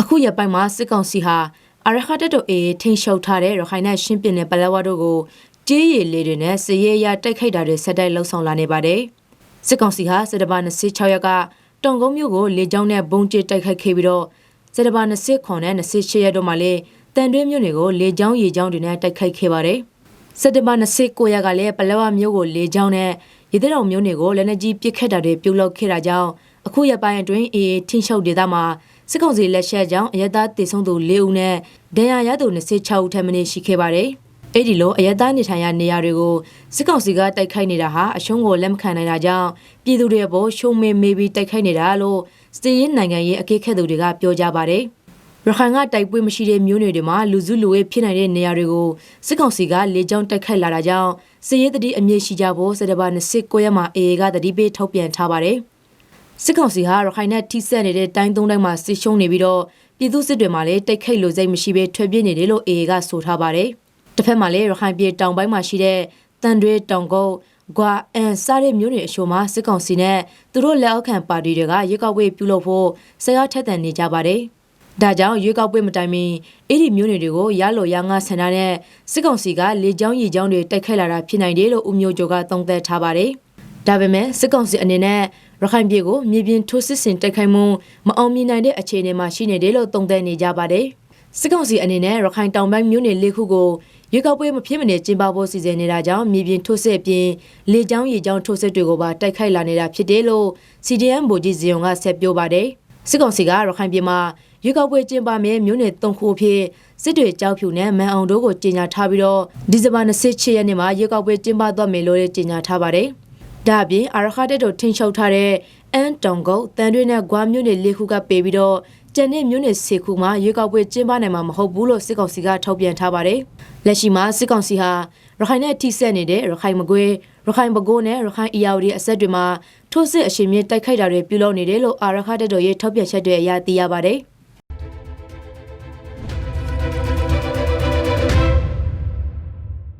အခုရက်ပိုင်းမှာစစ်ကောင်စီဟာအရခတ်တပ်တို့အေးထိန်ရှုပ်ထားတဲ့ရခိုင်နဲ့ရှင်းပြင်းတဲ့ပလက်ဝတို့ကိုကြေးရည်လေးတွေနဲ့စရဲရတိုက်ခိုက်တာတွေဆက်တိုက်လှုပ်ဆောင်လာနေပါတယ်။စစ်ကောင်စီဟာစစ်တပါ26ရက်ကတောင်ကုန်းမြို့ကိုလေကြောင်းနဲ့ဘုံကျစ်တိုက်ခိုက်ခဲ့ပြီးတော့စစ်တပါ29နဲ့28ရက်တို့မှာလည်းတန်တွင်းမြို့တွေကိုလေကြောင်းရေကြောင်းတွေနဲ့တိုက်ခိုက်ခဲ့ပါတယ်။စစ်တပါ29ရက်ကလည်းပလက်ဝမြို့ကိုလေကြောင်းနဲ့ရသေးတော်မြို့တွေကိုလက်နက်ကြီးပစ်ခတ်တာတွေပြုလုပ်ခဲ့တာကြောင့်အခုရက်ပိုင်းအတွင်းအေးထင်းရှုပ်ဒေသမှာ စစ်ကောင်စီလက်ချက်ကြောင့်အရသာတည်ဆုံးသူ၄ဦးနဲ့ဒဏ်ရာရသူ26ဦးထပ်မံရှိခဲ့ပါတယ်။အဲ့ဒီလိုအရသာနေထိုင်ရာနေရာတွေကိုစစ်ကောင်စီကတိုက်ခိုက်နေတာဟာအရှုံးကိုလက်မခံနိုင်တာကြောင့်ပြည်သူတွေအပေါ်ရှုံးမေမေပြီးတိုက်ခိုက်နေတာလို့စည်ရင်းနိုင်ငံရေးအကေးခက်သူတွေကပြောကြပါတယ်။ရခိုင်ကတိုက်ပွဲမရှိတဲ့မြို့နယ်တွေမှာလူစုလူဝေးဖြစ်နိုင်တဲ့နေရာတွေကိုစစ်ကောင်စီကလေကြောင်းတိုက်ခိုက်လာတာကြောင့်စစ်ရေးတတိအမြင့်ရှိကြဖို့စက်တဘာ29ရက်မှာအေအေကတတိပေးထုတ်ပြန်ထားပါတယ်။ စစ်ကောင်စီဟာရခိုင်နဲ့ထိစပ်နေတဲ့တိုင်းသုံးတိုင်းမှာစစ်ရှုံးနေပြီးတော့ပြည်သူစစ်တွေမှာလည်းတိတ်ခိတ်လိုစိတ်မရှိဘဲထွက်ပြေးနေတယ်လို့အေအေကဆိုထားပါတယ်။တစ်ဖက်မှာလည်းရခိုင်ပြည်တောင်ပိုင်းမှာရှိတဲ့တန်တွေတောင်ကုန်းကွာအန်စားတဲ့မျိုးတွေအရှို့မှာစစ်ကောင်စီနဲ့သူတို့လက်အောက်ခံပါတီတွေကရွေးကောက်ပွဲပြုလုပ်ဖို့ဆရာထက်တန်နေကြပါတယ်။ဒါကြောင့်ရွေးကောက်ပွဲမတိုင်မီအဲ့ဒီမျိုးတွေကိုရလို့ရငါဆန္ဒနဲ့စစ်ကောင်စီကလေကြောင်းရေကြောင်းတွေတိုက်ခိုက်လာတာဖြစ်နိုင်တယ်လို့ဦးမျိုးကျော်ကသုံးသပ်ထားပါတယ်။ဒါပေမဲ့စစ်ကောင်စီအနေနဲ့ ရခိုင်ပြည်ကိုမြေပြင်ထိုးစစ်ဆင်တိုက်ခိုက်မှုမအောင်မြင်နိုင်တဲ့အခြေအနေမှာရှိနေတယ်လို့သုံးသပ်နေကြပါတယ်။စစ်ကောင်စီအနေနဲ့ရခိုင်တောင်ပိုင်းမြို့နယ်လေးခုကိုရွေးကောက်ပွဲမဖြစ်မနေကျင်းပဖို့စီစဉ်နေတာကြောင့်မြေပြင်ထိုးစစ်အပြင်လေကြောင်းရေကြောင်းထိုးစစ်တွေကိုပါတိုက်ခိုက်လာနေတာဖြစ်တယ်လို့ CDM ဗိုလ်ကြီးဇီယုံကဆက်ပြောပါတယ်။စစ်ကောင်စီကရခိုင်ပြည်မှာရွေးကောက်ပွဲကျင်းပမယ်မြို့နယ်၃ခုအဖြစ်စစ်တွေကြောက်ဖြူနဲ့မန်အောင်တို့ကိုကြေညာထားပြီးတော့ဒီဇင်ဘာ28ရက်နေ့မှာရွေးကောက်ပွဲကျင်းပသွားမယ်လို့ကြေညာထားပါတယ်။ ဒါအပြင်အာရခတက်တို့ထိန်ချုပ်ထားတဲ့အန်တောင်ကုတ်တန်တွင်းနဲ့ဂွာမြို့နယ်လေးခုကပေးပြီးတော့ကျန်တဲ့မြို့နယ်စေခုမှာရွေးကောက်ပွဲကျင်းပနိုင်မှာမဟုတ်ဘူးလို့စစ်ကောင်စီကထုတ်ပြန်ထားပါတယ်။လက်ရှိမှာစစ်ကောင်စီဟာရခိုင်နဲ့ထိစပ်နေတဲ့ရခိုင်မကွေးရခိုင်ပဲခူးနဲ့ရခိုင်အီယာဝတီအဆက်တွေမှာထိုးစစ်အရှင်မြင့်တိုက်ခိုက်တာတွေပြုလုပ်နေတယ်လို့အာရခတက်တို့ရဲ့ထုတ်ပြန်ချက်တွေအရသိရပါတယ်။